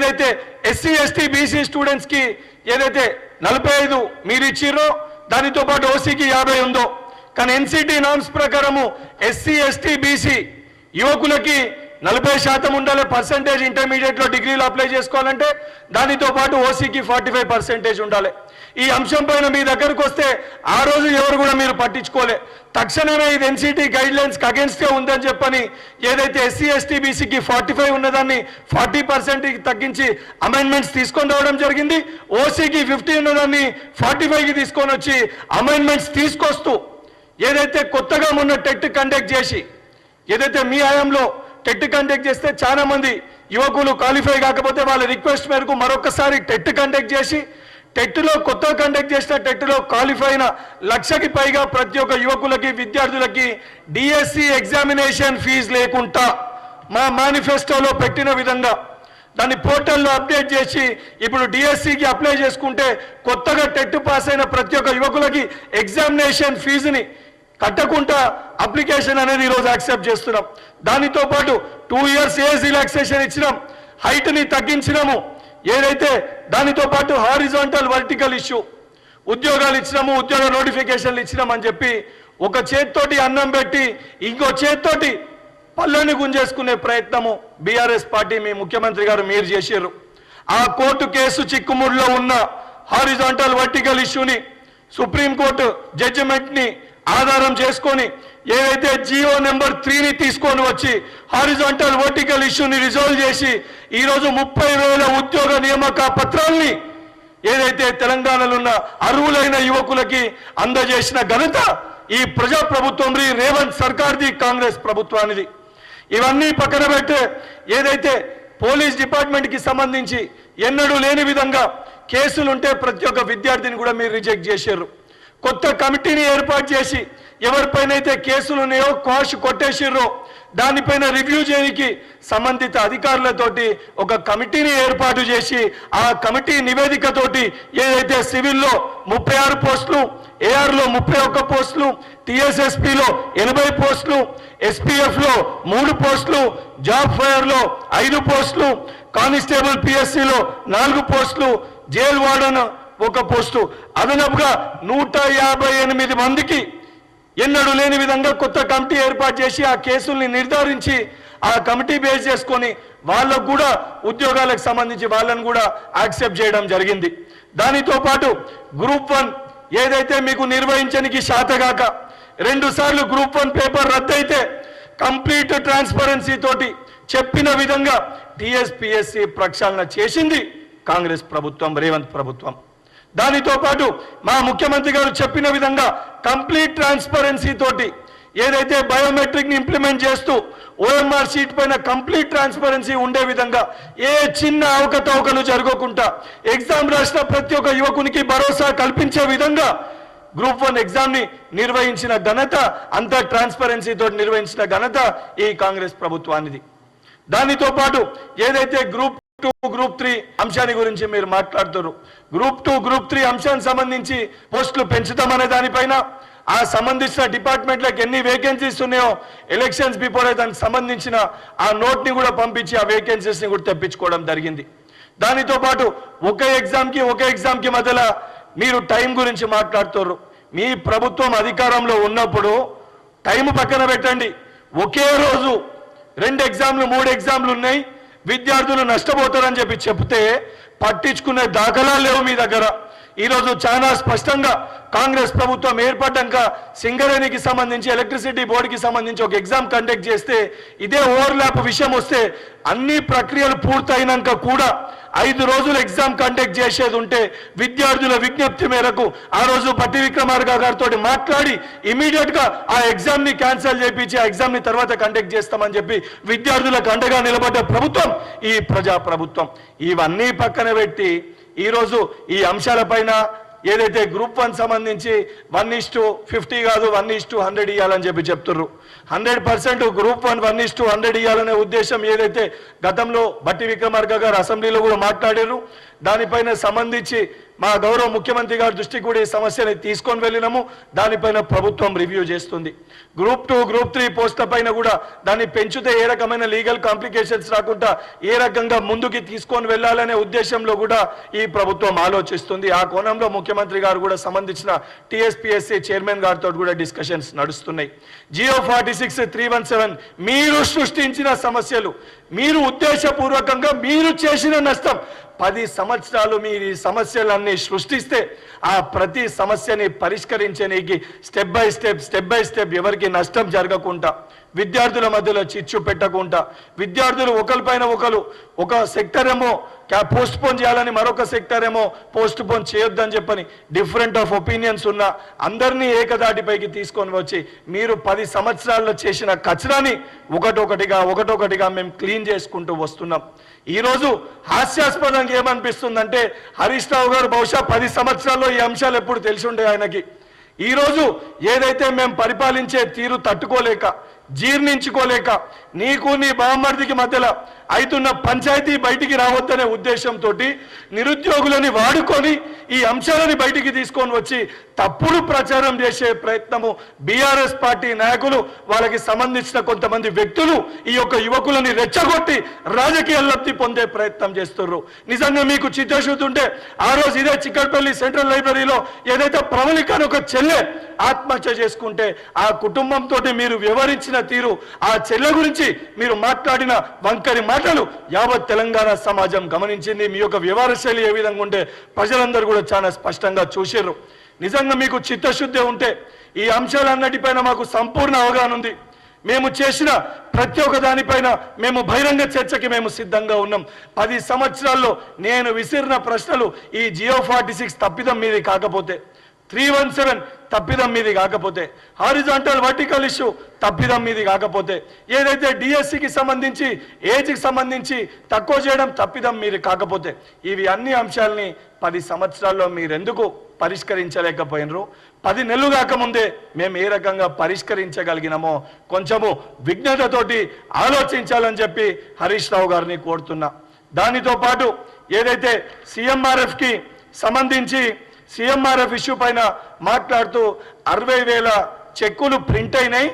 ఏదైతే SC ST BC స్టూడెంట్స్కి ఏదైతే నలభై ఐదు మీరు ఇచ్చిర్రో దానితో పాటు ఓసీకి యాభై ఉందో. కానీ ఎన్సిటి నామ్స్ ప్రకారము ఎస్సీ ఎస్టీ బీసీ యువకులకి నలభై శాతం ఉండాలి. పర్సంటేజ్ ఇంటర్మీడియట్లో డిగ్రీలు అప్లై చేసుకోవాలంటే దానితో పాటు ఓసీకి ఫార్టీ ఫైవ్ పర్సెంటేజ్ ఉండాలి. ఈ అంశం పైన మీ దగ్గరకు వస్తే ఆ రోజు ఎవరు కూడా మీరు పట్టించుకోలే. తక్షణమే ఇది ఎన్సిటీ గైడ్ లైన్స్కి అగేన్స్టే ఉందని చెప్పని ఏదైతే ఎస్సీ ఎస్టీ బీసీకి ఫార్టీ ఫైవ్ ఉన్నదాన్ని ఫార్టీ పర్సెంట్కి తగ్గించి అమెండ్మెంట్స్ తీసుకొని రావడం జరిగింది. ఓసీకి ఫిఫ్టీ ఉన్నదాన్ని ఫార్టీ ఫైవ్కి తీసుకొని వచ్చి అమెండ్మెంట్స్ తీసుకొస్తూ ఏదైతే కొత్తగా మొన్న టెట్ కండక్ట్ చేసి ఏదైతే మీ హయాంలో టెట్ కండక్ట్ చేస్తే చాలామంది యువకులు క్వాలిఫై కాకపోతే వాళ్ళ రిక్వెస్ట్ మేరకు మరొకసారి టెట్ కండక్ట్ చేసి టెట్లో కొత్త కండక్ట్ చేసిన టెట్లో క్వాలిఫై అయిన లక్షకి పైగా ప్రతి ఒక్క యువకులకి విద్యార్థులకి డిఎస్సి ఎగ్జామినేషన్ ఫీజు లేకుండా మా మేనిఫెస్టోలో పెట్టిన విధంగా దాన్ని పోర్టల్లో అప్డేట్ చేసి ఇప్పుడు డిఎస్సికి అప్లై చేసుకుంటే కొత్తగా టెట్ పాస్ అయిన ప్రతి ఒక్క యువకులకి ఎగ్జామినేషన్ ఫీజుని కట్టకుండా అప్లికేషన్ అనేది ఈరోజు యాక్సెప్ట్ చేస్తున్నాం. దానితో పాటు టూ ఇయర్స్ ఏజ్ రిలాక్సేషన్ ఇచ్చినాం. హైట్ని తగ్గించినాము. ఏదైతే దానితో పాటు హారిజాంటల్ వర్టికల్ ఇష్యూ ఉద్యోగాలు ఇచ్చినాము ఉద్యోగ నోటిఫికేషన్లు ఇచ్చినామని చెప్పి ఒక చేత్తోటి అన్నం పెట్టి ఇంకో చేత్తోటి పళ్ళని గుంజేసుకునే ప్రయత్నము బీఆర్ఎస్ పార్టీ మీ ముఖ్యమంత్రి గారు మీరు చేశారు ఆ కోర్టు కేసు చిక్కుముడిలో ఉన్న హారిజాంటల్ వర్టికల్ ఇష్యూని సుప్రీంకోర్టు జడ్జిమెంట్ని ఆధారం చేసుకొని ఏదైతే జియో నెంబర్ త్రీని తీసుకొని వచ్చి హారిజాంటల్ వర్టికల్ ఇష్యూని రిజాల్వ్ చేసి ఈరోజు ముప్పై వేల ఉద్యోగ నియామక పత్రాల్ని ఏదైతే తెలంగాణలో ఉన్న అర్హులైన యువకులకి అందజేసిన ఘనత ఈ ప్రజా ప్రభుత్వం రేవంత్ సర్కార్ది కాంగ్రెస్ ప్రభుత్వానిది. ఇవన్నీ పక్కన పెట్టే ఏదైతే పోలీస్ డిపార్ట్మెంట్కి సంబంధించి ఎన్నడూ లేని విధంగా కేసులుంటే ప్రతి ఒక్క విద్యార్థిని కూడా మీరు రిజెక్ట్ చేశారు కొత్త కమిటీని ఏర్పాటు చేసి ఎవరిపైనైతే కేసులు ఉన్నాయో కాష్ కొట్టేసిర్రో దానిపైన రివ్యూ చేయడానికి సంబంధిత అధికారులతోటి ఒక కమిటీని ఏర్పాటు చేసి ఆ కమిటీ నివేదికతోటి ఏదైతే సివిల్లో ముప్పై ఆరు పోస్టులు ఏఆర్లో ముప్పై ఒక్క పోస్టులు టీఎస్ఎస్పిలో ఎనభై పోస్టులు ఎస్పీఎఫ్లో మూడు పోస్టులు జాబ్ ఫైర్లో ఐదు పోస్టులు కానిస్టేబుల్ పిఎస్సిలో నాలుగు పోస్టులు జైల్ వార్డన్ ఒక పోస్టు. అదనపుగా నూట యాభై ఎనిమిది మందికి ఎన్నడూ లేని విధంగా కొత్త కమిటీ ఏర్పాటు చేసి ఆ కేసుల్ని నిర్ధారించి ఆ కమిటీ బేస్ చేసుకొని వాళ్ళకు కూడా ఉద్యోగాలకు సంబంధించి వాళ్ళని కూడా యాక్సెప్ట్ చేయడం జరిగింది. దానితో పాటు గ్రూప్ వన్ ఏదైతే మీకు నిర్వహించనికి శాతగాక రెండు సార్లు గ్రూప్ వన్ పేపర్ రద్దయితే కంప్లీట్ ట్రాన్స్పరెన్సీ తోటి చెప్పిన విధంగా టిఎస్పిఎస్సి ప్రక్షాళన చేసింది కాంగ్రెస్ ప్రభుత్వం రేవంత్ ప్రభుత్వం. దానితో పాటు మా ముఖ్యమంత్రి గారు చెప్పిన విధంగా కంప్లీట్ ట్రాన్స్పరెన్సీ తోటి ఏదైతే బయోమెట్రిక్ని ఇంప్లిమెంట్ చేస్తూ ఓఎంఆర్ సీట్ పైన కంప్లీట్ ట్రాన్స్పరెన్సీ ఉండే విధంగా ఏ చిన్న అవకతవకలు జరగకుండా ఎగ్జామ్ రాసిన ప్రతి ఒక్క యువకునికి భరోసా కల్పించే విధంగా గ్రూప్ వన్ ఎగ్జామ్ని నిర్వహించిన ఘనత అంత ట్రాన్స్పరెన్సీ తోటి నిర్వహించిన ఘనత ఈ కాంగ్రెస్ ప్రభుత్వానిది. దానితో పాటు ఏదైతే గ్రూప్ టూ గ్రూప్ త్రీ అంశాన్ని గురించి మీరు మాట్లాడుతారు గ్రూప్ టూ గ్రూప్ త్రీ అంశానికి సంబంధించి పోస్టులు పెంచుతామనే దానిపైన ఆ సంబంధించిన డిపార్ట్మెంట్లకు ఎన్ని వేకెన్సీస్ ఉన్నాయో ఎలక్షన్స్ బిఫోర్ దానికి సంబంధించిన ఆ నోట్ని కూడా పంపించి ఆ వేకెన్సీస్ని కూడా తెప్పించుకోవడం జరిగింది. దానితో పాటు ఒక ఎగ్జామ్కి ఒక ఎగ్జామ్కి మధ్యలో మీరు టైం గురించి మాట్లాడుతారు మీ ప్రభుత్వం అధికారంలో ఉన్నప్పుడు టైం పక్కన పెట్టండి. ఒకే రోజు రెండు ఎగ్జామ్లు మూడు ఎగ్జామ్లు ఉన్నాయి. విద్యార్థులు నష్టపోతారని చెప్పి చెప్తే పట్టించుకునే దాఖలాలు లేవు మీ దగ్గర. ఈరోజు చాలా స్పష్టంగా కాంగ్రెస్ ప్రభుత్వం ఏర్పడ్డాక సింగరేణికి సంబంధించి ఎలక్ట్రిసిటీ బోర్డుకి సంబంధించి ఒక ఎగ్జామ్ కండక్ట్ చేస్తే ఇదే ఓవర్లాప్ విషయం వస్తే అన్ని ప్రక్రియలు పూర్తయినాక కూడా ఐదు రోజులు ఎగ్జామ్ కండక్ట్ చేసేది ఉంటే విద్యార్థుల విజ్ఞప్తి మేరకు ఆ రోజు పట్టి విక్రమార్క గారితో మాట్లాడి ఇమీడియట్గా ఆ ఎగ్జామ్ని క్యాన్సిల్ చేయించి ఆ ఎగ్జామ్ని తర్వాత కండక్ట్ చేస్తామని చెప్పి విద్యార్థులకు అండగా నిలబడ్డ ప్రభుత్వం ఈ ప్రజా ప్రభుత్వం ఇవన్నీ పక్కన పెట్టి ఈరోజు ఈ అంశాలపైన ఏదైతే గ్రూప్ వన్ సంబంధించి వన్ ఇస్ టు ఫిఫ్టీ కాదు వన్ ఇస్ టు హండ్రెడ్ ఇవ్వాలని చెప్పి చెప్తుర్రు. Hundred percent group one one is to hundred ఇవ్వాలనే ఉద్దేశం ఏదైతే గతంలో బట్టి విక్రమార్క గారు అసెంబ్లీలో కూడా మాట్లాడారు దానిపైన సంబంధించి మా గౌరవ ముఖ్యమంత్రి గారి దృష్టికి కూడా ఈ సమస్యని తీసుకొని వెళ్ళినాము. దానిపైన ప్రభుత్వం రివ్యూ చేస్తుంది. గ్రూప్ టూ గ్రూప్ త్రీ పోస్టుల పైన కూడా దాన్ని పెంచితే ఏ రకమైన లీగల్ కాంప్లికేషన్స్ రాకుండా ఏ రకంగా ముందుకి తీసుకొని వెళ్ళాలనే ఉద్దేశంలో కూడా ఈ ప్రభుత్వం ఆలోచిస్తుంది. ఆ కోణంలో ముఖ్యమంత్రి గారు కూడా సంబంధించిన టీఎస్పీఎస్సీ చైర్మన్ గారితో కూడా డిస్కషన్స్ నడుస్తున్నాయి. G O forty six three one seven మీరు సృష్టించిన సమస్యలు మీరు ఉద్దేశపూర్వకంగా మీరు చేసిన నష్టం. పది సంవత్సరాలు మీరు ఈ సమస్యలన్నీ సృష్టిస్తే ఆ ప్రతి సమస్యని పరిష్కరించడానికి step by step step by step ఎవరికి నష్టం జరగకుండా విద్యార్థుల మధ్యలో చిచ్చు పెట్టకుండా విద్యార్థులు ఒకరిపైన ఒకరు ఒక సెక్టర్ ఏమో పోస్ట్ పోన్ చేయాలని మరొక సెక్టర్ ఏమో పోస్ట్ పోన్ చేయొద్దని చెప్పని డిఫరెంట్ ఆఫ్ ఒపీనియన్స్ ఉన్న అందరినీ ఏకదాటిపైకి తీసుకొని వచ్చి మీరు పది సంవత్సరాల్లో చేసిన కచరాని ఒకటొకటిగా ఒకటొకటిగా మేము క్లీన్ చేసుకుంటూ వస్తున్నాం. ఈరోజు హాస్యాస్పదంగా ఏమనిపిస్తుందంటే హరీష్ రావు గారు బహుశా పది సంవత్సరాల్లో ఈ అంశాలు ఎప్పుడు తెలిసి ఉండే ఆయనకి. ఈరోజు ఏదైతే మేము పరిపాలించే తీరు తట్టుకోలేక జీర్ణించుకోలేక నీకు నీ బామ్మర్దికి మధ్యలో అవుతున్న పంచాయతీ బయటికి రావద్దనే ఉద్దేశంతో నిరుద్యోగులని వాడుకొని ఈ అంశాలని బయటికి తీసుకొని వచ్చి తప్పుడు ప్రచారం చేసే ప్రయత్నము బీఆర్ఎస్ పార్టీ నాయకులు వాళ్ళకి సంబంధించిన కొంతమంది వ్యక్తులు ఈ యొక్క యువకులని రెచ్చగొట్టి రాజకీయ లబ్ధి పొందే ప్రయత్నం చేస్తున్నారు నిజంగా మీకు చిత్తశుద్ధి ఉంటే ఆ రోజు ఇదే చిక్కడపల్లి సెంట్రల్ లైబ్రరీలో ఏదైతే ప్రవళిక అని ఒక చెల్లె ఆత్మహత్య చేసుకుంటే ఆ కుటుంబంతో మీరు వివరించిన తీరు ఆ చెల్లె గురించి మీరు మాట్లాడిన వంకరి మాటలు యావత్ తెలంగాణ సమాజం గమనించింది. మీ యొక్క వ్యవహార శైలి ఏ విధంగా ఉంటే ప్రజలందరూ కూడా చాలా స్పష్టంగా చూసారు నిజంగా మీకు చిత్తశుద్ధి ఉంటే ఈ అంశాలన్నిటిపైన మాకు సంపూర్ణ అవగాహన ఉంది. మేము చేసిన ప్రతి ఒక్క దానిపైన మేము బహిరంగ చర్చకి మేము సిద్ధంగా ఉన్నాం. పది సంవత్సరాల్లో నేను విసిరిన ప్రశ్నలు ఈ జియో ఫార్టీ సిక్స్ తప్పిదం మీది కాకపోతే త్రీ వన్ సెవెన్ తప్పిదం మీది కాకపోతే. హారిజాంటల్ వర్టికల్ ఇష్యూ తప్పిదం మీది కాకపోతే. ఏదైతే డిఎస్సికి సంబంధించి ఏజ్కి సంబంధించి తక్కువ చేయడం తప్పిదం మీది కాకపోతే. ఇవి అన్ని అంశాలని పది సంవత్సరాల్లో మీరెందుకు పరిష్కరించలేకపోయినరు? పది నెలలు కాకముందే మేము ఏ రకంగా పరిష్కరించగలిగినామో కొంచెము విఘ్నతతోటి ఆలోచించాలని చెప్పి హరీష్ రావు గారిని కోరుతున్నా. దానితో పాటు ఏదైతే సిఎంఆర్ఎఫ్కి సంబంధించి సిఎంఆర్ఎఫ్ ఇష్యూ పైన మాట్లాడుతూ అరవై వేల చెక్కులు ప్రింట్ అయినాయి.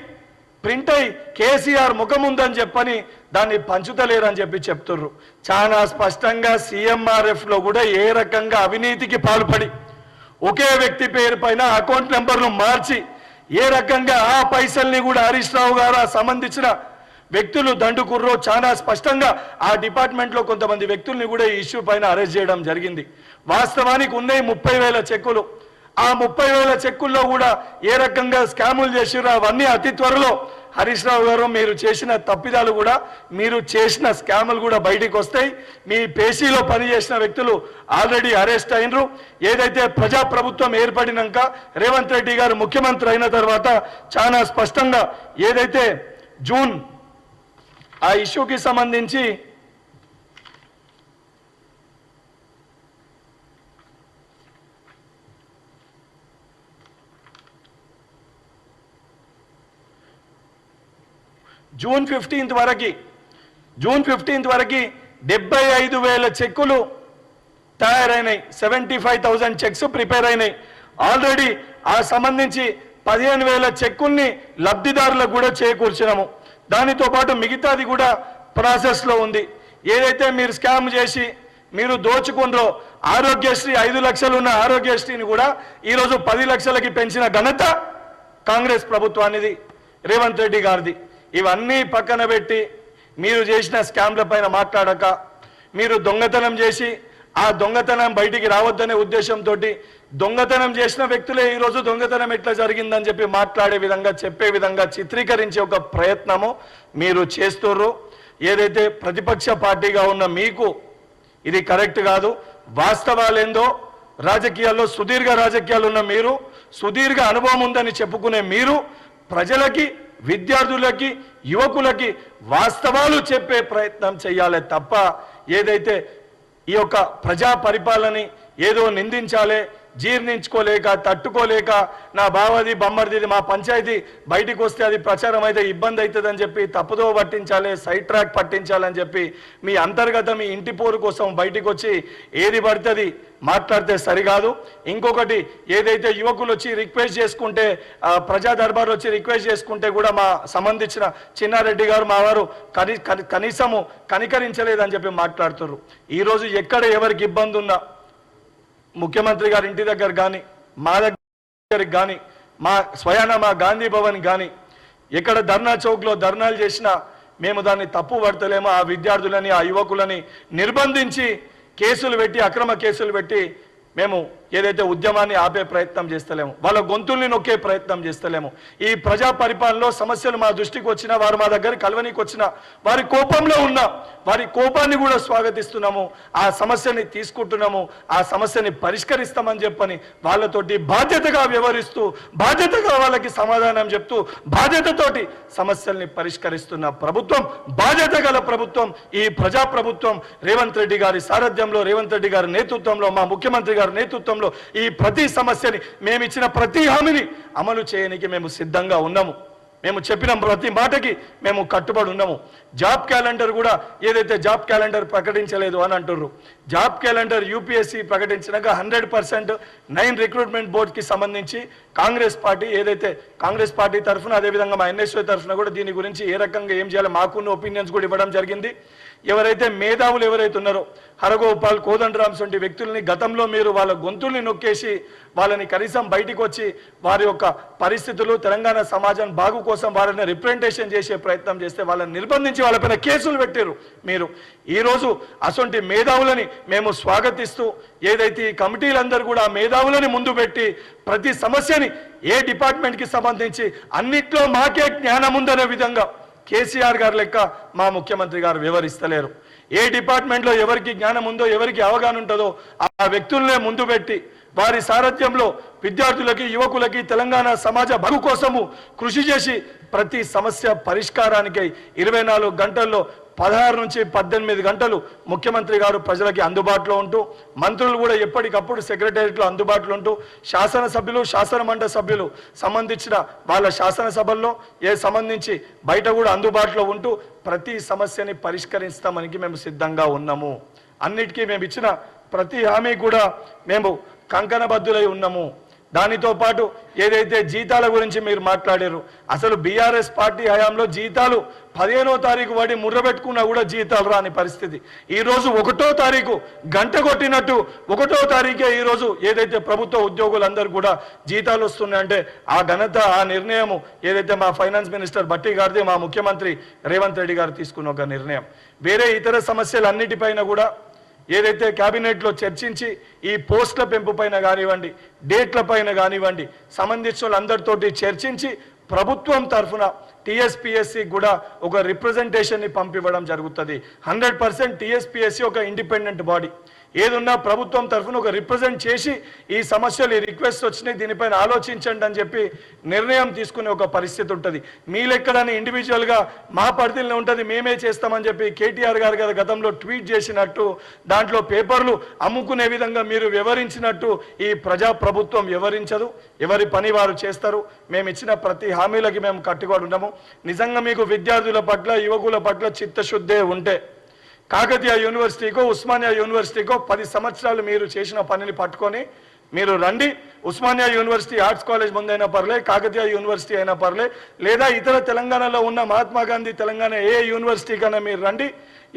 ప్రింట్ అయి కేసీఆర్ ముఖం ఉందని చెప్పని దాన్ని పంచుతలేరని చెప్పి చెప్తుర్రు. చాలా స్పష్టంగా సిఎంఆర్ఎఫ్లో కూడా ఏ రకంగా అవినీతికి పాల్పడి ఒకే వ్యక్తి పేరు పైన అకౌంట్ నెంబర్ను మార్చి ఏ రకంగా ఆ పైసల్ని కూడా హరీష్ రావు గారు సంబంధించిన వ్యక్తులు దండుకుర్రో చాలా స్పష్టంగా ఆ డిపార్ట్మెంట్లో కొంతమంది వ్యక్తుల్ని కూడా ఈ ఇష్యూ పైన అరెస్ట్ చేయడం జరిగింది. వాస్తవానికి ఉన్నాయి ముప్పై వేల చెక్కులు. ఆ ముప్పై వేల చెక్కుల్లో కూడా ఏ రకంగా స్కాములు చేసిరో అవన్నీ అతి త్వరలో హరీష్ రావు గారు మీరు చేసిన తప్పిదాలు కూడా మీరు చేసిన స్కాములు కూడా బయటికి వస్తాయి. మీ పేసీలో పనిచేసిన వ్యక్తులు ఆల్రెడీ అరెస్ట్ అయినరు. ఏదైతే ప్రజాప్రభుత్వం ఏర్పడినాక రేవంత్ రెడ్డి గారు ముఖ్యమంత్రి అయిన తర్వాత చాలా స్పష్టంగా ఏదైతే జూన్ ఆ ఇష్యూకి సంబంధించి జూన్ ఫిఫ్టీన్త్ వరకు జూన్ ఫిఫ్టీన్త్ వరకు డెబ్బై ఐదు వేల చెక్కులు తయారైనాయి. Seventy five thousand cheques prepare అయినాయి. ఆల్రెడీ ఆ సంబంధించి పదిహేను వేల చెక్కుల్ని లబ్ధిదారులకు కూడా చేకూర్చినాము. దానితో పాటు మిగతాది కూడా ప్రాసెస్లో ఉంది. ఏదైతే మీరు స్కామ్ చేసి మీరు దోచుకుండ్రో ఆరోగ్యశ్రీ ఐదు లక్షలు ఉన్న ఆరోగ్యశ్రీని కూడా ఈరోజు పది లక్షలకి పెంచిన ఘనత కాంగ్రెస్ ప్రభుత్వానిది రేవంత్ రెడ్డి గారిది. ఇవన్నీ పక్కన పెట్టి మీరు చేసిన స్కామ్ల పైన మాట్లాడక మీరు దొంగతనం చేసి ఆ దొంగతనం బయటికి రావద్దనే ఉద్దేశంతో దొంగతనం చేసిన వ్యక్తులే ఈరోజు దొంగతనం ఎట్లా జరిగిందని చెప్పి మాట్లాడే విధంగా చెప్పే విధంగా చిత్రీకరించే ఒక ప్రయత్నము మీరు చేస్తుర్రు. ఏదైతే ప్రతిపక్ష పార్టీగా ఉన్న మీకు ఇది కరెక్ట్ కాదు. వాస్తవాలేందో రాజకీయాల్లో సుదీర్ఘ రాజకీయాలు ఉన్న మీరు సుదీర్ఘ అనుభవం ఉందని చెప్పుకునే మీరు ప్రజలకి విద్యార్థులకి యువకులకి వాస్తవాలు చెప్పే ప్రయత్నం చేయాలి తప్ప ఏదైతే ఈ యొక్క ప్రజా పరిపాలనని ఏదో నిందించాలే జీర్ణించుకోలేక తట్టుకోలేక నా బావది బమ్మర్దిది మా పంచాయతీ బయటికి వస్తే అది ప్రచారం అయితే ఇబ్బంది అవుతుందని చెప్పి తప్పుదో పట్టించాలి సైడ్ ట్రాక్ పట్టించాలని చెప్పి మీ అంతర్గత మీ ఇంటి పోరు కోసం బయటికి వచ్చి ఏది పడుతుంది మాట్లాడితే సరికాదు. ఇంకొకటి ఏదైతే యువకులు వచ్చి రిక్వెస్ట్ చేసుకుంటే ప్రజా దర్బార్ వచ్చి రిక్వెస్ట్ చేసుకుంటే కూడా మా సంబంధించిన చిన్నారెడ్డి గారు మా వారు కని- కనీసము కనికరించలేదని చెప్పి మాట్లాడుతున్నారు ఈరోజు ఎక్కడ ఎవరికి ఇబ్బంది ఉన్నా ముఖ్యమంత్రి గారి ఇంటి దగ్గర కానీ మా దగ్గరికి కానీ మా స్వయాన మా గాంధీ భవన్ కానీ ఎక్కడ ధర్నా చౌక్లో ధర్నాలు చేసినా మేము దాన్ని తప్పు పడతలేమో. ఆ విద్యార్థులని ఆ యువకులని నిర్బంధించి కేసులు పెట్టి అక్రమ కేసులు పెట్టి మేము ఏదైతే ఉద్యమాన్ని ఆపే ప్రయత్నం చేస్తలేము వాళ్ళ గొంతుల్ని నొక్కే ప్రయత్నం చేస్తలేము ఈ ప్రజా పరిపాలనలో సమస్యలు మా దృష్టికి వచ్చిన వారు మా దగ్గర కలవనీకి వచ్చిన వారి కోపంలో ఉన్న వారి కోపాన్ని కూడా స్వాగతిస్తున్నాము ఆ సమస్యని తీసుకుంటున్నాము ఆ సమస్యని పరిష్కరిస్తామని చెప్పని వాళ్ళతోటి బాధ్యతగా వ్యవహరిస్తూ బాధ్యతగా వాళ్ళకి సమాధానం చెప్తూ బాధ్యతతోటి సమస్యల్ని పరిష్కరిస్తున్న ప్రభుత్వం బాధ్యత గల ప్రభుత్వం ఈ ప్రజా ప్రభుత్వం రేవంత్ రెడ్డి గారి సారథ్యంలో రేవంత్ రెడ్డి గారి నేతృత్వంలో మా ముఖ్యమంత్రి గారి నేతృత్వం నేతృత్వంలో ఈ ప్రతి సమస్యని మేము ఇచ్చిన ప్రతి హామీని అమలు చేయడానికి మేము సిద్ధంగా ఉన్నాము. మేము చెప్పిన ప్రతి మాటకి మేము కట్టుబడి ఉన్నాము. జాబ్ క్యాలెండర్ కూడా ఏదైతే జాబ్ క్యాలెండర్ ప్రకటించలేదు అని అంటుర్రు జాబ్ క్యాలెండర్ యూపీఎస్సీ ప్రకటించినాక హండ్రెడ్ పర్సెంట్ నైన్ రిక్రూట్మెంట్ బోర్డ్కి సంబంధించి కాంగ్రెస్ పార్టీ ఏదైతే కాంగ్రెస్ పార్టీ తరఫున అదేవిధంగా మా ఎన్ఎస్ఓ తరఫున కూడా దీని గురించి ఏ రకంగా ఏం చేయాలో మాకున్న ఒపీనియన్స్ కూడా ఇవ్వడం జరిగింది. ఎవరైతే మేధావులు ఎవరైతే ఉన్నారో హరగోపాల్ కోదండరామ్స్ వంటి వ్యక్తుల్ని గతంలో మీరు వాళ్ళ గొంతుల్ని నొక్కేసి వాళ్ళని కనీసం బయటికి వచ్చి వారి యొక్క పరిస్థితులు తెలంగాణ సమాజం బాగు కోసం వారిని రిప్రజెంటేషన్ చేసే ప్రయత్నం చేస్తే వాళ్ళని నిర్బంధించి వాళ్ళపైన కేసులు పెట్టారు మీరు. ఈరోజు అసొంటి మేధావులని మేము స్వాగతిస్తూ ఏదైతే ఈ కమిటీలందరూ కూడా మేధావులని ముందు పెట్టి ప్రతి సమస్యని ఏ డిపార్ట్మెంట్కి సంబంధించి అన్నిట్లో మాకే జ్ఞానం ఉందనే విధంగా కేసీఆర్ గారు లెక్క మా ముఖ్యమంత్రి గారు వివరిస్తలేరు. ఏ డిపార్ట్మెంట్లో ఎవరికి జ్ఞానం ఉందో ఎవరికి అవగాహన ఉంటుందో ఆ వ్యక్తులనే ముందు పెట్టి వారి సారథ్యంలో విద్యార్థులకి యువకులకి తెలంగాణ సమాజ బరువు కోసము కృషి చేసి ప్రతి సమస్య పరిష్కారానికై ఇరవై నాలుగు గంటల్లో పదహారు నుంచి పద్దెనిమిది గంటలు ముఖ్యమంత్రి గారు ప్రజలకి అందుబాటులో ఉంటూ మంత్రులు కూడా ఎప్పటికప్పుడు సెక్రటేరియట్లో అందుబాటులో ఉంటూ శాసనసభ్యులు శాసనమండలి సభ్యులు సంబంధించిన వాళ్ళ శాసనసభల్లో ఏ సంబంధించి బయట కూడా అందుబాటులో ఉంటూ ప్రతి సమస్యని పరిష్కరిస్తామనికి మేము సిద్ధంగా ఉన్నాము. అన్నిటికీ మేము ఇచ్చిన ప్రతి హామీ కూడా మేము కంకణబద్ధులై ఉన్నాము. దానితో పాటు ఏదైతే జీతాల గురించి మీరు మాట్లాడారు అసలు బీఆర్ఎస్ పార్టీ హయాంలో జీతాలు పదిహేనో తారీఖు వాడి ముర్ర పెట్టుకున్నా కూడా జీతాలు రాని పరిస్థితి. ఈ రోజు ఒకటో తారీఖు గంట కొట్టినట్టు ఒకటో తారీఖే ఈ రోజు ఏదైతే ప్రభుత్వ ఉద్యోగులందరూ కూడా జీతాలు వస్తున్నాయంటే ఆ ఘనత ఆ నిర్ణయము ఏదైతే మా ఫైనాన్స్ మినిస్టర్ బట్టి గారిది మా ముఖ్యమంత్రి రేవంత్ రెడ్డి గారు తీసుకున్న ఒక నిర్ణయం. వేరే ఇతర సమస్యలు అన్నిటిపైన కూడా ఏదైతే క్యాబినెట్లో చర్చించి ఈ పోస్టుల పెంపు పైన కానివ్వండి డేట్ల పైన కానివ్వండి సంబంధించిన వాళ్ళందరితోటి చర్చించి ప్రభుత్వం తరఫున టీఎస్పిఎస్సి కూడా ఒక రిప్రజెంటేషన్ని పంపివ్వడం జరుగుతుంది. హండ్రెడ్ పర్సెంట్ టీఎస్పిఎస్సి ఒక ఇండిపెండెంట్ బాడీ. ఏదున్నా ప్రభుత్వం తరఫున ఒక రిప్రజెంట్ చేసి ఈ సమస్యలు ఈ రిక్వెస్ట్ వచ్చినాయి దీనిపైన ఆలోచించండి అని చెప్పి నిర్ణయం తీసుకునే ఒక పరిస్థితి ఉంటుంది. మీ లెక్కడని ఇండివిజువల్గా మా పరిధిలో ఉంటుంది మేమే చేస్తామని చెప్పి కేటీఆర్ గారు కదా గతంలో ట్వీట్ చేసినట్టు దాంట్లో పేపర్లు అమ్ముకునే విధంగా మీరు వివరించినట్టు ఈ ప్రజా ప్రభుత్వం వివరించదు. ఎవరి పని వారు చేస్తారు మేము ఇచ్చిన ప్రతి హామీలకి మేము కట్టుబడి ఉన్నాము నిజంగా మీకు విద్యార్థుల పట్ల యువకుల పట్ల చిత్తశుద్ధే ఉంటే కాకతీయ యూనివర్సిటీకో ఉస్మానియా యూనివర్సిటీకో పది సంవత్సరాలు మీరు చేసిన పనిని పట్టుకొని మీరు రండి. ఉస్మానియా యూనివర్సిటీ ఆర్ట్స్ కాలేజ్ ముందైనా పర్లే కాకతీయ యూనివర్సిటీ అయినా పర్లే లేదా ఇతర తెలంగాణలో ఉన్న మహాత్మా గాంధీ తెలంగాణ ఏ యూనివర్సిటీ కన్నా మీరు రండి.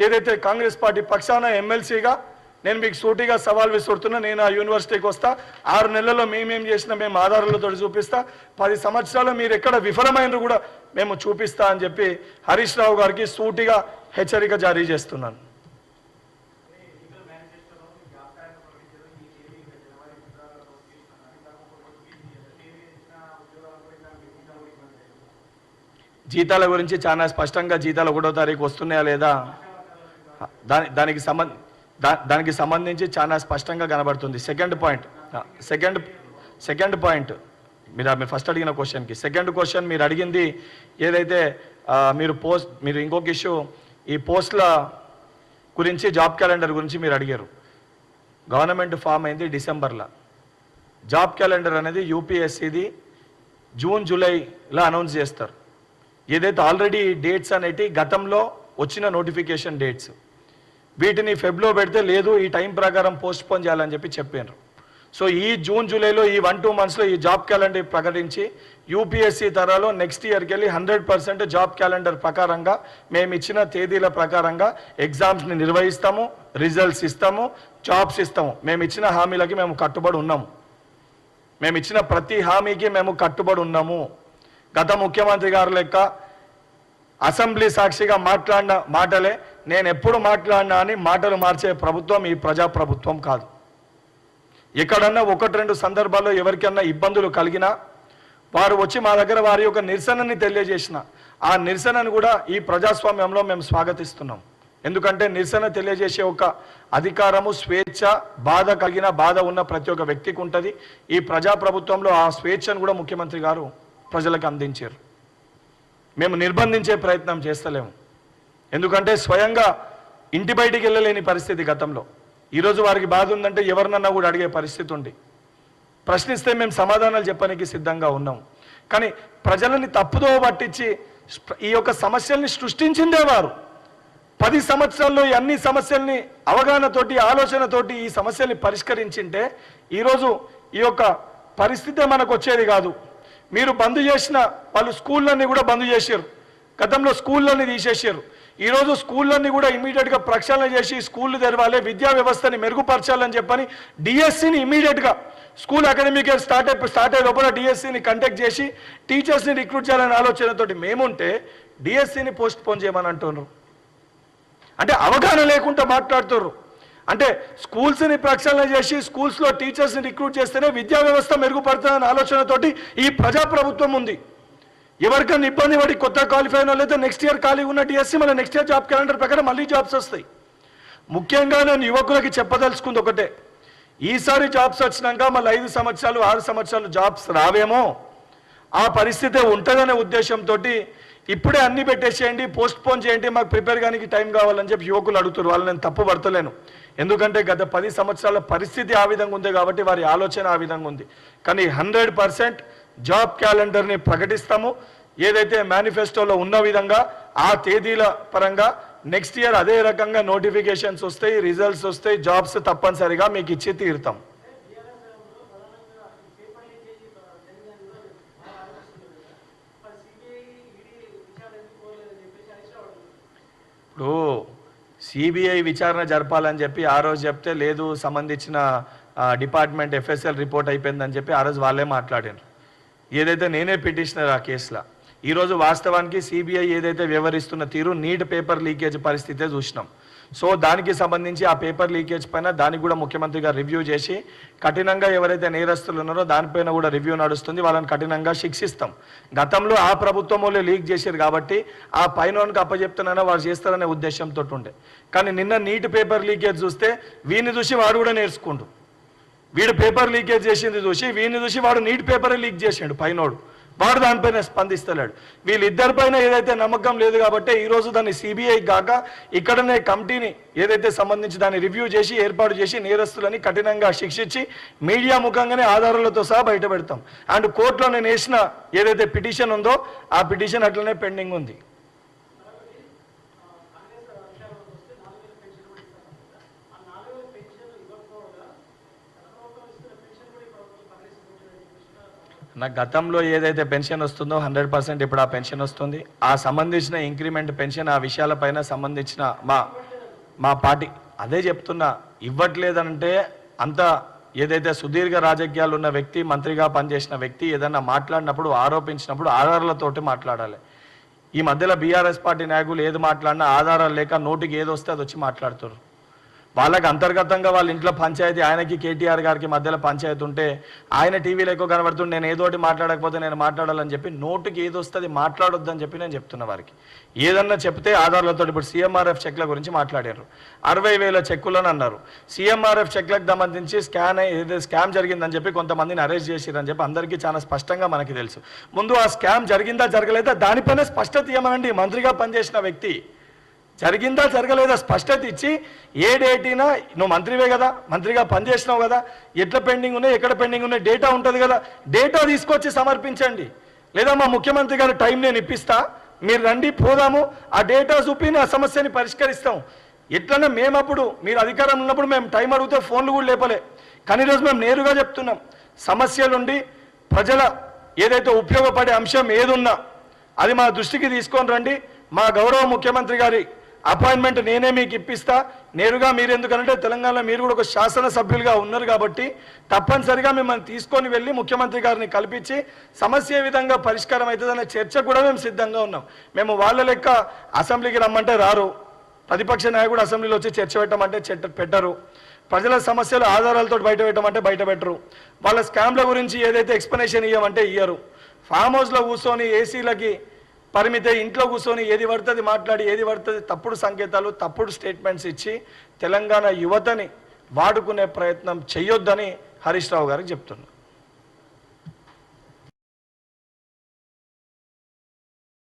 ఏదైతే కాంగ్రెస్ పార్టీ పక్షాన ఎమ్మెల్సీగా నేను మీకు సూటిగా సవాల్ విసురుతున్నా నేను ఆ యూనివర్సిటీకి వస్తా. ఆరు నెలల్లో మేమేం చేసినా మేము ఆధారాలతో చూపిస్తా. పది సంవత్సరాలు మీరు ఎక్కడ విఫలమైన కూడా మేము చూపిస్తా అని చెప్పి హరీష్ రావు గారికి సూటిగా హెచ్చరిక జారీ చేస్తున్నాను. జీతాల గురించి చాలా స్పష్టంగా జీతాలు ఒకటో తారీఖు వస్తున్నాయా లేదా? దాని దానికి సంబంధ దానికి సంబంధించి చాలా స్పష్టంగా కనబడుతుంది. Second point second second point. మీరు మీరు ఫస్ట్ అడిగిన క్వశ్చన్కి. సెకండ్ క్వశ్చన్ మీరు అడిగింది ఏదైతే మీరు పోస్ట్ మీరు ఇంకొక ఇష్యూ ఈ పోస్టుల గురించి జాబ్ క్యాలెండర్ గురించి మీరు అడిగారు. గవర్నమెంట్ ఫామ్ అయింది డిసెంబర్లో. జాబ్ క్యాలెండర్ అనేది యూపీఎస్సీది జూన్ జూలైలో అనౌన్స్ చేస్తారు. ఏదైతే ఆల్రెడీ డేట్స్ అనేటి గతంలో వచ్చిన నోటిఫికేషన్ డేట్స్ వీటిని ఫెబ్లో పెడితే లేదు ఈ టైం ప్రకారం పోస్ట్ పోన్ చేయాలని చెప్పి చెప్పారు సో ఈ జూన్ జూలైలో ఈ వన్ టూ మంత్స్లో ఈ జాబ్ క్యాలెండర్ ప్రకటించి యూపీఎస్సీ తరాలో నెక్స్ట్ ఇయర్కి వెళ్ళి హండ్రెడ్ పర్సెంట్ జాబ్ క్యాలెండర్ ప్రకారంగా మేము ఇచ్చిన తేదీల ప్రకారంగా ఎగ్జామ్స్ని నిర్వహిస్తాము రిజల్ట్స్ ఇస్తాము జాబ్స్ ఇస్తాము. మేము ఇచ్చిన హామీలకి మేము కట్టుబడి ఉన్నాము. మేము ఇచ్చిన ప్రతి హామీకి మేము కట్టుబడి ఉన్నాము. గత ముఖ్యమంత్రి గారు లెక్క అసెంబ్లీ సాక్షిగా మాట్లాడిన మాటలే. నేను ఎప్పుడు మాట్లాడినా అని మాటలు మార్చే ప్రభుత్వం ఈ ప్రజా ప్రభుత్వం కాదు. ఎక్కడన్నా ఒకటి రెండు సందర్భాల్లో ఎవరికన్నా ఇబ్బందులు కలిగినా వారు వచ్చి మా దగ్గర వారి యొక్క నిరసనని తెలియజేసిన. ఆ నిరసనను కూడా ఈ ప్రజాస్వామ్యంలో మేము స్వాగతిస్తున్నాం. ఎందుకంటే నిరసన తెలియజేసే ఒక అధికారము స్వేచ్ఛ బాధ కలిగిన బాధ ఉన్న ప్రతి ఒక్క వ్యక్తికి ఉంటుంది. ఈ ప్రజాప్రభుత్వంలో ఆ స్వేచ్ఛను కూడా ముఖ్యమంత్రి గారు ప్రజలకు అందించారు. మేము నిర్బంధించే ప్రయత్నం చేస్తలేము. ఎందుకంటే స్వయంగా ఇంటి బయటికి వెళ్ళలేని పరిస్థితి గతంలో. ఈరోజు వారికి బాధ ఉందంటే ఎవరినన్నా కూడా అడిగే పరిస్థితి ఉంది. ప్రశ్నిస్తే మేము సమాధానాలు చెప్పడానికి సిద్ధంగా ఉన్నాం. కానీ ప్రజలని తప్పుదో పట్టించి ఈ యొక్క సమస్యల్ని సృష్టించిందే వారు. పది సంవత్సరాల్లో అన్ని సమస్యల్ని అవగాహనతోటి ఆలోచనతోటి ఈ సమస్యల్ని పరిష్కరించింటే ఈరోజు ఈ యొక్క పరిస్థితే మనకు వచ్చేది కాదు. మీరు బంద్ చేసిన వాళ్ళు స్కూళ్ళన్నీ కూడా బంద్ చేశారు. గతంలో స్కూళ్ళన్నీ తీసేసారు ఈరోజు స్కూళ్ళన్నీ కూడా ఇమీడియట్గా ప్రక్షాళన చేసి స్కూళ్ళు తెరవాలి విద్యా వ్యవస్థని మెరుగుపరచాలని చెప్పని డిఎస్సిని ఇమీడియట్గా స్కూల్ అకాడమిక్ ఇయర్ స్టార్ట్ అయిపోయి స్టార్ట్ అయ్యే లోపల డిఎస్సిని కండక్ట్ చేసి టీచర్స్ని రిక్రూట్ చేయాలనే ఆలోచనతోటి మేముంటే డిఎస్సిని పోస్ట్ పోన్ చేయమని అంటున్నారు. అంటే అవగాహన లేకుండా మాట్లాడుతుర్రు. అంటే స్కూల్స్ని ప్రక్షాళన చేసి స్కూల్స్లో టీచర్స్ని రిక్రూట్ చేస్తేనే విద్యా వ్యవస్థ మెరుగుపడుతుందనే ఆలోచనతోటి ఈ ప్రజాప్రభుత్వం ఉంది. ఎవరికైనా ఇబ్బంది పడి కొత్త క్వాలిఫై అయిన వాళ్ళైతే నెక్స్ట్ ఇయర్ ఖాళీ ఉన్న డిఎస్సి మళ్ళీ నెక్స్ట్ ఇయర్ జాబ్ క్యాలెండర్ ప్రకారం మళ్ళీ జాబ్స్ వస్తాయి. ముఖ్యంగా నేను యువకులకి చెప్పదలుచుకుంది ఒకటే. ఈసారి జాబ్స్ వచ్చినాక మళ్ళీ ఐదు సంవత్సరాలు ఆరు సంవత్సరాలు జాబ్స్ రావేమో? ఆ పరిస్థితే ఉంటుందనే ఉద్దేశంతో ఇప్పుడే అన్ని పెట్టేసేయండి పోస్ట్ పోన్ చేయండి మాకు ప్రిపేర్ కానీ టైం కావాలని చెప్పి యువకులు అడుగుతారు వాళ్ళు నేను తప్పు పడతలేను. ఎందుకంటే గత పది సంవత్సరాల పరిస్థితి ఆ విధంగా ఉంది కాబట్టి వారి ఆలోచన ఆ విధంగా ఉంది. కానీ హండ్రెడ్ పర్సెంట్ జాబ్ క్యాలెండర్ని ప్రకటిస్తాము. ఏదైతే మేనిఫెస్టోలో ఉన్న విధంగా ఆ తేదీల పరంగా నెక్స్ట్ ఇయర్ అదే రకంగా నోటిఫికేషన్స్ వస్తాయి రిజల్ట్స్ వస్తాయి జాబ్స్ తప్పనిసరిగా మీకు ఇచ్చి తీరుతాం. ఇప్పుడు సిబిఐ విచారణ జరపాలని చెప్పి ఆ రోజు చెప్తే లేదు సంబంధించిన డిపార్ట్మెంట్ ఎఫ్ఎస్ఎల్ రిపోర్ట్ అయిపోయిందని చెప్పి ఆ రోజు వాళ్ళే మాట్లాడారు ఏదైతే నేనే పిటిషనర్ ఆ కేసులో ఈరోజు వాస్తవానికి సిబిఐ ఏదైతే వ్యవహరిస్తున్న తీరు నీట్ పేపర్ లీకేజ్ పరిస్థితే చూసినాం. సో దానికి సంబంధించి ఆ పేపర్ లీకేజ్ పైన దానికి కూడా ముఖ్యమంత్రి గారు రివ్యూ చేసి కఠినంగా ఎవరైతే నేరస్తులు ఉన్నారో దానిపైన కూడా రివ్యూ నడుస్తుంది. వాళ్ళని కఠినంగా శిక్షిస్తాం. గతంలో ఆ ప్రభుత్వం వాళ్ళు లీక్ చేశారు కాబట్టి ఆ పైన అప్పచెప్తున్నానో వారు చేస్తారనే ఉద్దేశంతో ఉండే. కానీ నిన్న నీటి పేపర్ లీకేజ్ చూస్తే వీని చూసి వాడు కూడా నేర్చుకుంటు వీడు పేపర్ లీకేజ్ చేసింది చూసి వీడిని చూసి వాడు నీట్ పేపర్ లీక్ చేసిండు పైనోడు. వాడు దానిపైన స్పందిస్తలేడు. వీళ్ళిద్దరిపైన ఏదైతే నమ్మకం లేదు కాబట్టి ఈరోజు దాన్ని సిబిఐ కాక ఇక్కడనే కమిటీని ఏదైతే సంబంధించి దాన్ని రివ్యూ చేసి ఏర్పాటు చేసి నేరస్తులని కఠినంగా శిక్షించి మీడియా ముఖంగానే ఆధారాలతో సహా బయట పెడతాం అండ్ కోర్టులో నేను వేసిన ఏదైతే పిటిషన్ ఉందో ఆ పిటిషన్ అట్లనే పెండింగ్ ఉంది. నా గతంలో ఏదైతే పెన్షన్ వస్తుందో హండ్రెడ్ పర్సెంట్ ఇప్పుడు ఆ పెన్షన్ వస్తుంది. ఆ సంబంధించిన ఇంక్రిమెంట్ పెన్షన్ ఆ విషయాలపైన సంబంధించిన మా మా పార్టీ అదే చెప్తున్నా. ఇవ్వట్లేదంటే అంత ఏదైతే సుదీర్ఘ రాజకీయాలు ఉన్న వ్యక్తి మంత్రిగా పనిచేసిన వ్యక్తి ఏదన్నా మాట్లాడినప్పుడు ఆరోపించినప్పుడు ఆధారాలతోటి మాట్లాడాలి. ఈ మధ్యలో బీఆర్ఎస్ పార్టీ నాయకులు ఏది మాట్లాడినా ఆధారాలు లేక నోటికి ఏది వస్తే అది వచ్చి మాట్లాడుతున్నారు వాళ్ళకి అంతర్గతంగా వాళ్ళ ఇంట్లో పంచాయతీ ఆయనకి కేటీఆర్ గారికి మధ్యలో పంచాయతీ ఉంటే ఆయన టీవీలో ఎక్కువ కనబడుతుంటే నేను ఏదోటి మాట్లాడకపోతే నేను మాట్లాడాలని చెప్పి నోటుకి ఏది వస్తుంది మాట్లాడొద్దని చెప్పి నేను చెప్తున్న వారికి. ఏదన్నా చెప్తే ఆధారాలతో ఇప్పుడు సీఎంఆర్ఎఫ్ చెక్ల గురించి మాట్లాడారు. అరవై వేల చెక్కులను అన్నారు. సీఎంఆర్ఎఫ్ చెక్లకు సంబంధించి స్కాన్ ఏదో స్కామ్ జరిగిందని చెప్పి కొంతమందిని అరెస్ట్ చేసిరని చెప్పి అందరికీ చాలా స్పష్టంగా మనకి తెలుసు. ముందు ఆ స్కామ్ జరిగిందా జరగలేదా? దానిపైన స్పష్టత ఇవ్వమనండి. మంత్రిగా పనిచేసిన వ్యక్తి జరిగిందా జరగలేదా స్పష్టత ఇచ్చి ఏ డేటినా నువ్వు మంత్రివే కదా మంత్రిగా పనిచేసినావు కదా ఎట్లా పెండింగ్ ఉన్నాయి ఎక్కడ పెండింగ్ ఉన్నాయి డేటా ఉంటుంది కదా డేటా తీసుకొచ్చి సమర్పించండి. లేదా మా ముఖ్యమంత్రి గారి టైం నేను ఇప్పిస్తా మీరు రండి పోదాము ఆ డేటా చూపి ఆ సమస్యని పరిష్కరిస్తాం. ఎట్లనే మేము అప్పుడు మీరు అధికారం ఉన్నప్పుడు మేము టైం అడిగితే ఫోన్లు కూడా లేపలే. కానీ ఈరోజు మేము నేరుగా చెప్తున్నాం సమస్యలుండి ప్రజల ఏదైతే ఉపయోగపడే అంశం ఏదున్నా అది మా దృష్టికి తీసుకొని రండి. మా గౌరవ ముఖ్యమంత్రి గారి అపాయింట్మెంట్ నేనే మీకు ఇప్పిస్తా. నేరుగా మీరు ఎందుకంటే తెలంగాణలో మీరు కూడా ఒక శాసనసభ్యులుగా ఉన్నారు కాబట్టి తప్పనిసరిగా మిమ్మల్ని తీసుకొని వెళ్ళి ముఖ్యమంత్రి గారిని కల్పించి సమస్య ఏ విధంగా పరిష్కారం అవుతుందనే చర్చ కూడా మేము సిద్ధంగా ఉన్నాం. మేము వాళ్ళ లెక్క అసెంబ్లీకి రమ్మంటే రారు. ప్రతిపక్ష నాయకుడు అసెంబ్లీలో వచ్చి చర్చ పెట్టమంటే చెట్ట పెట్టరు. ప్రజల సమస్యలు ఆధారాలతో బయట పెట్టమంటే బయట పెట్టరు. వాళ్ళ స్కామ్ల గురించి ఏదైతే ఎక్స్ప్లెనేషన్ ఇవ్వమంటే ఇయ్యరు. ఫామ్ హౌస్లో కూర్చొని ఏసీలకి పరిమితే ఇంట్లో కూర్చొని ఏది పడుతుంది మాట్లాడి ఏది పడుతుంది తప్పుడు సంకేతాలు తప్పుడు స్టేట్మెంట్స్ ఇచ్చి తెలంగాణ యువతని వాడుకునే ప్రయత్నం చేయొద్దని హరీష్ రావు గారికి చెప్తున్నారు